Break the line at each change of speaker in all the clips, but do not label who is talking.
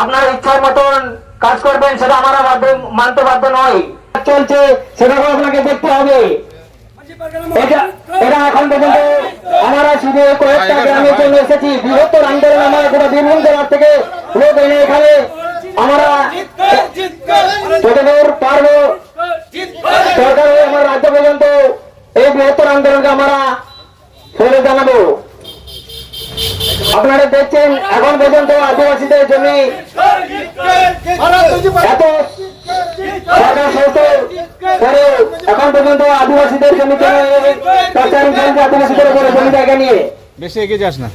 আপনার ইচ্ছার মতন কাজ করবেন সেটা আমরা মানতে বাধ্য নয়। চলছে সেটাও আপনাকে দেখতে হবে। এটা এটা এখন পর্যন্ত আমরা শুধু কয়েকটা গ্রামে চলে এসেছি। বৃহত্তর আন্দোলন আমরা গোটা বীরভূম জেলার থেকে লোক এনে এখানে আমরা যতদূর পারব সরকার আমার রাজ্য পর্যন্ত এই বৃহত্তর আন্দোলনকে আমরা ফেলে জানাব। আপনারা দেখছেন এখন পর্যন্ত আদিবাসীদের জমি এত সরকার এখন পর্যন্ত আদিবাসীদের জমি কেন আদিবাসীদের উপরে জমি জায়গা নিয়ে?
বেশি এগিয়ে যাস না।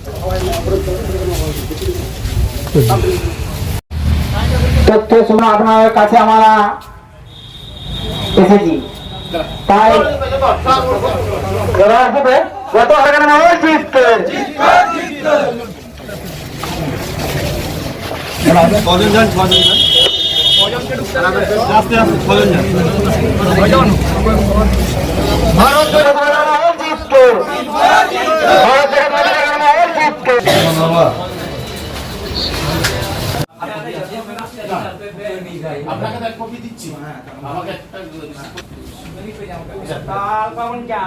তথ্য শুনে আপনার কাছে আমরা এসেছি। তাই গত মানুষ জিততে
কজন যান কজন যান আস্তে আস্তে কজন যান
ভারত থেকে হাজার মানুষ জিততে ভারত থেকে হাজার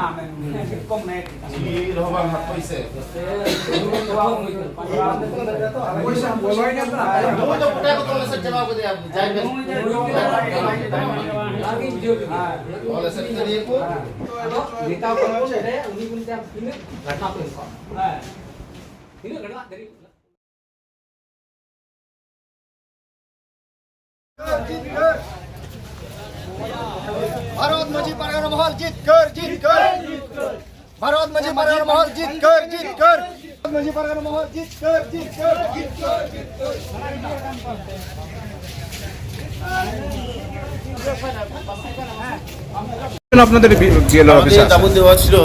মানুষ জিততে
ভারত মাঝি পাড়ার মহল জিত কর জিত কর। ভারত মাঝি পাড়ার মহল জিত কর জিত কর। ভারত মাঝি পাড়ার মহল জিত কর জিত কর জিত কর। জিত কর
আপনাদের অফিসে
দেওয়া ছিল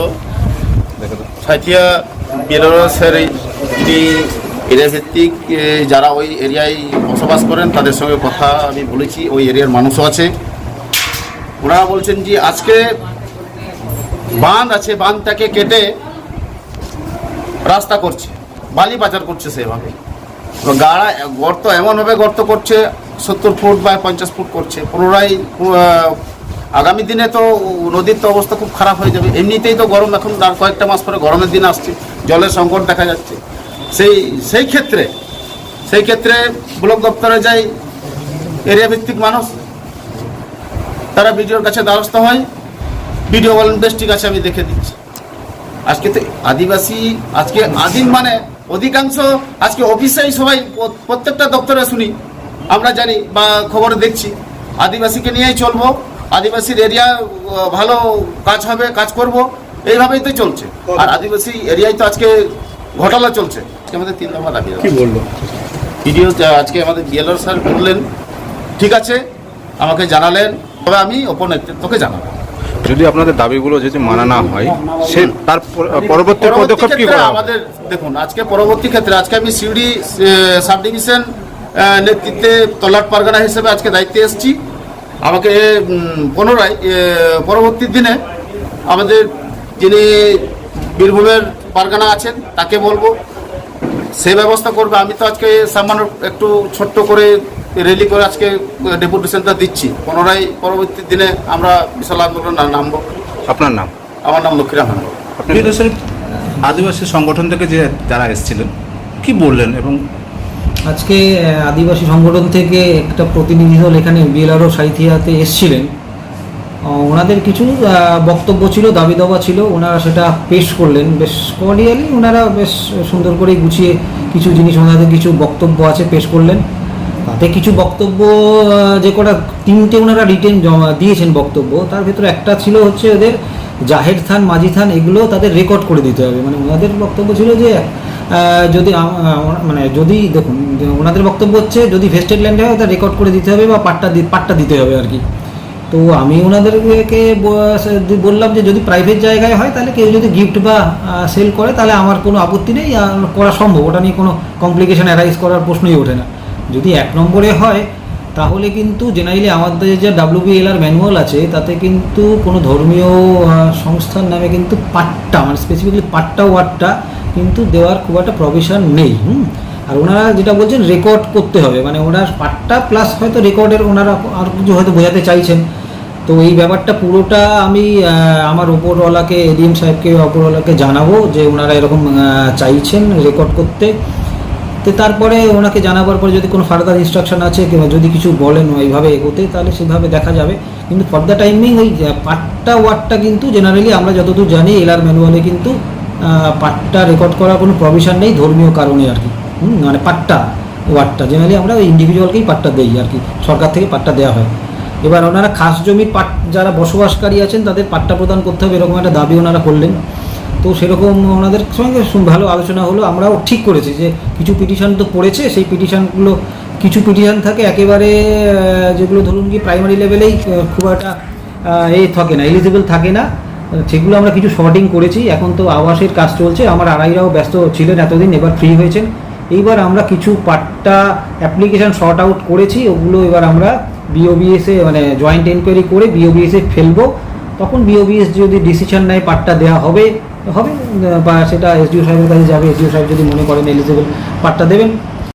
সাঁথিয়া বেনারসের এই যিনি এরিয়া ভিত্তিক যারা ওই এরিয়ায় বসবাস করেন তাদের সঙ্গে কথা আমি বলেছি ওই এরিয়ার মানুষও আছে। ওনারা বলছেন যে আজকে বাঁধ আছে, বাঁধটাকে কেটে রাস্তা করছে, বালি পাচার করছে সেভাবে গাড়া, গর্ত এমনভাবে গর্ত করছে, সত্তর ফুট বা পঞ্চাশ ফুট করছে, পুনরায় আগামী দিনে তো নদীর তো অবস্থা খুব খারাপ হয়ে যাবে। এমনিতেই তো গরম এখন আর কয়েকটা মাস পরে গরমের দিন আসছে, জলের সংকট দেখা যাচ্ছে। সেই সেই ক্ষেত্রে সেই ক্ষেত্রে ব্লক দপ্তরে যাই এরিয়া ভিত্তিক মানুষ তারা বিডিওর কাছে দ্বারস্থ হয়। বিডিও বলেন বেশ ঠিক আছে আমি দেখে দিচ্ছি। আজকে তো আদিবাসী আজকে আদিম মানে অধিকাংশ আজকে অফিসেই সবাই প্রত্যেকটা দপ্তরে শুনি। আমরা জানি বা খবরে দেখছি। আদিবাসীকে নিয়েই চলবো। আদিবাসীর এরিয়া ভালো কাজ হবে কাজ করব। এইভাবেই তো চলছে। আর আদিবাসী এরিয়ায় তো আজকে ঘটনা চলছে। আমাদের তিন দফা দাবি
কি বলল?
ভিডিও আজকে আমাদের বিএলআর স্যার বললেন ঠিক আছে আমাকে জানালেন তবে আমি উপনেতৃত্বকে জানাব।
যদি আপনাদের দাবিগুলো যদি মানা না হয় সে তার পরবর্তী
পরবর্তী
পদক্ষেপ কি করা
আমাদের দেখুন আজকে পরবর্তী ক্ষেত্রে আজকে আমি সিউড়ি সাব ডিভিশন নেতৃত্বে তল্লাট পারগানা হিসেবে আজকে দায়িত্বে এসেছি। আমাকে পুনরায় পরবর্তী দিনে আমাদের যিনি বীরভূমের পারগানা আছেন তাকে বলব সে ব্যবস্থা করবে। আমি তো আজকে সামান্য একটু ছোট্ট করে রেলি করে আজকে ডেপুটেশনটা দিচ্ছি। পুনরায় পরবর্তী দিনে আমরা বিশাল আন্দোলন নামবো।
আপনার নাম?
আমার নাম লক্ষ্মীরাম হান্ডা
আদিবাসী সংগঠন থেকে যে যারা এসেছিলেন কি বললেন এবং
আজকে আদিবাসী সংগঠন থেকে একটা প্রতিনিধি দল এখানে বিএলআরও সাইথিয়াতে এসছিলেন। ওনাদের কিছু বক্তব্য ছিল দাবি দাবা ছিল। ওনারা সেটা পেশ করলেন। বেশ কর্ডিয়ালি ওনারা বেশ সুন্দর করে গুছিয়ে কিছু জিনিস, ওনাদের কিছু বক্তব্য আছে, পেশ করলেন। তাতে কিছু বক্তব্য যে কটা তিনটে ওনারা রিটেন জমা দিয়েছেন বক্তব্য, তার ভিতরে একটা ছিল হচ্ছে ওদের জাহের থান মাঝি থান এগুলো তাদের রেকর্ড করে দিতে হবে। মানে ওনাদের বক্তব্য ছিল যে যদি মানে যদি, দেখুন ওনাদের বক্তব্য হচ্ছে, যদি ভেস্টেড ল্যান্ডে হয় তা রেকর্ড করে দিতে হবে বা পাট্টা পাট্টা দিতে হবে আর কি। তো আমি ওনাদেরকে বললাম যে যদি প্রাইভেট জায়গায় হয়, তাহলে কেউ যদি গিফট বা সেল করে, তাহলে আমার কোনো আপত্তি নেই আর করা সম্ভব। ওটা নিয়ে কোনো কমপ্লিকেশন অ্যারাইজ করার প্রশ্নই ওঠে না। যদি এক নম্বরে হয়, তাহলে কিন্তু জেনারেলি আমাদের যে ডাব্লিউবিএলআর ম্যানুয়াল আছে, তাতে কিন্তু কোনো ধর্মীয় সংস্থার নামে কিন্তু পাট্টা মানে স্পেসিফিকলি পাট্টা ওয়ার্ডটা কিন্তু দেওয়ার খুব একটা প্রভিশন নেই, হুম? আর ওনারা যেটা বলছেন রেকর্ড করতে হবে। মানে ওনার পাট্টা প্লাস হয়তো রেকর্ডের ওনারা আর কিছু হয়তো বোঝাতে চাইছেন। তো এই ব্যাপারটা পুরোটা আমি আমার ওপরওয়ালাকে এডিএম সাহেবকে ওপরওয়ালাকে জানাব যে ওনারা এরকম চাইছেন রেকর্ড করতে। তো তারপরে ওনাকে জানাবার পরে যদি কোনো ফার্দার ইনস্ট্রাকশন আছে কিংবা যদি কিছু বলেন এইভাবে এগোতে, তাহলে সেভাবে দেখা যাবে। কিন্তু ফর দ্য টাইমিং ওই পাট্টা ওয়ার্ডটা কিন্তু জেনারেলি আমরা যতদূর জানি এলআর ম্যানুয়ালে কিন্তু পাট্টা রেকর্ড করার কোনো প্রভিশন নেই ধর্মীয় কারণে আর কি। মানে পাট্টা ওয়ার্ডটা জেনারেলি আমরা ইন্ডিভিজুয়ালকেই পাট্টা দেই আর কি। সরকার থেকে পাট্টা দেওয়া হয়। এবার ওনারা খাস জমির পাট যারা বসবাসকারী আছেন, তাদের পাট্টা প্রদান করতে হবে এরকম একটা দাবি ওনারা করলেন। তো সেরকম ওনাদের সঙ্গে ভালো আলোচনা হলো। আমরাও ঠিক করেছি যে কিছু পিটিশন তো পড়েছে, সেই পিটিশনগুলো কিছু পিটিশন থাকে একেবারে যেগুলো ধরুন কি প্রাইমারি লেভেলেই খুব একটা এ থাকে না এলিজিবল থাকে না। সেগুলো আমরা কিছু শর্টিং করেছি। এখন তো আবাসের কাজ চলছে। আমার আড়াইরাও ব্যস্ত ছিলেন এতদিন, এবার ফ্রি হয়েছেন। এইবার আমরা কিছু পাট্টা অ্যাপ্লিকেশন শর্ট আউট করেছি। ওগুলো এবার আমরা বিওবিএসে মানে জয়েন্ট এনকোয়ারি করে বিওবিএসে ফেলব, তখন বিওবিএস যদি ডিসিশন নেয় পার্টটা দেওয়া হবে হবে, বা সেটা এসডিও সাহেবের কাছে যাবে এসডিও সাহেব যদি মনে করেন এলিজিবল পার্টটা দেবেন।